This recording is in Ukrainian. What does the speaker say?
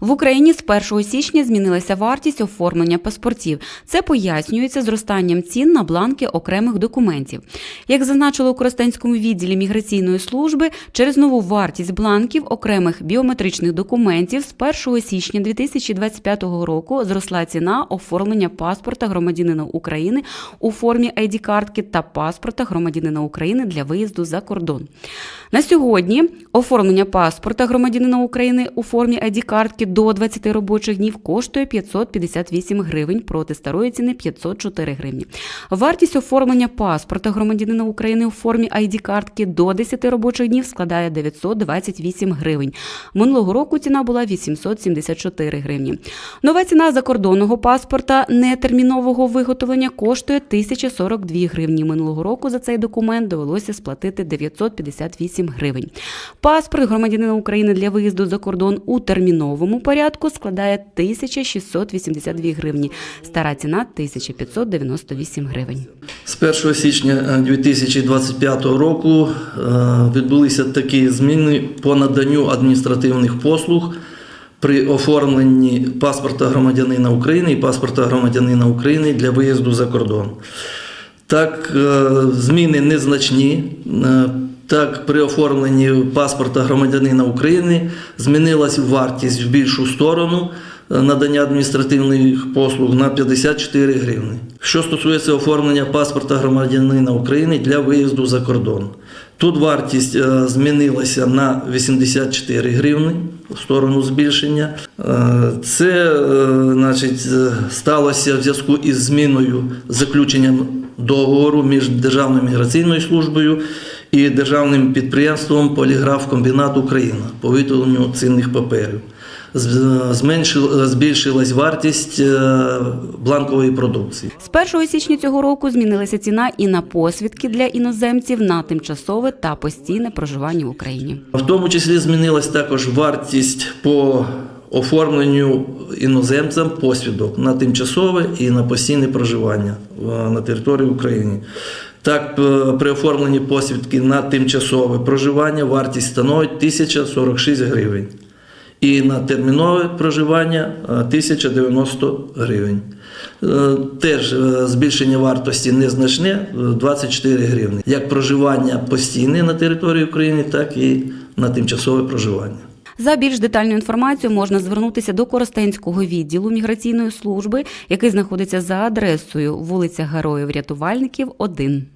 В Україні з 1 січня змінилася вартість оформлення паспортів. Це пояснюється зростанням цін на бланки окремих документів. Як зазначили у Коростенському відділі міграційної служби, через нову вартість бланків окремих біометричних документів з 1 січня 2025 року зросла ціна оформлення паспорта громадянина України у формі ID-картки та паспорта громадянина України для виїзду за кордон. На сьогодні оформлення паспорта громадянина України у формі ID-картки до 20 робочих днів коштує 558 гривень проти старої ціни 504 гривні. Вартість оформлення паспорта громадянина України у формі ID-картки до 10 робочих днів складає 928 гривень. Минулого року ціна була 874 гривні. Нова ціна закордонного паспорта нетермінового виготовлення коштує 1042 гривні. Минулого року за цей документ довелося сплатити 958 гривень. Паспорт громадянина України для виїзду за кордон у терміновому порядку складає 1682 гривні. Стара ціна 1598 гривень. З 1 січня е, 2025 року е, відбулися такі зміни по наданню адміністративних послуг при оформленні паспорта громадянина України і паспорта громадянина України для виїзду за кордон. Так, е, зміни незначні. Так, при оформленні паспорта громадянина України змінилась вартість в більшу сторону е, надання адміністративних послуг на 54 гривни. Що стосується оформлення паспорта громадянина України для виїзду за кордон. Тут вартість е, змінилася на 84 гривни в сторону збільшення. Е, Це значить, сталося в зв'язку із зміною заключенням договору між Державною міграційною службою і державним підприємством Поліграф-комбінат Україна по виготовленню цінних паперів. Збільшилась вартість е, бланкової продукції. З 1 січня цього року змінилася ціна і на посвідки для іноземців на тимчасове та постійне проживання в Україні. В тому числі змінилась також вартість по оформленню іноземцям посвідок на тимчасове і на постійне проживання е, на території України. Так, при оформленні посвідки на тимчасове проживання вартість становить 1046 гривень. І на термінове проживання е, 1090 гривень. Е, Теж е, збільшення вартості незначне е, 24 гривні. Як проживання постійне на території України, так і на тимчасове проживання. За більш детальну інформацію можна звернутися до Коростенського відділу міграційної служби, який знаходиться за адресою вулиця Героїв Рятувальників 1.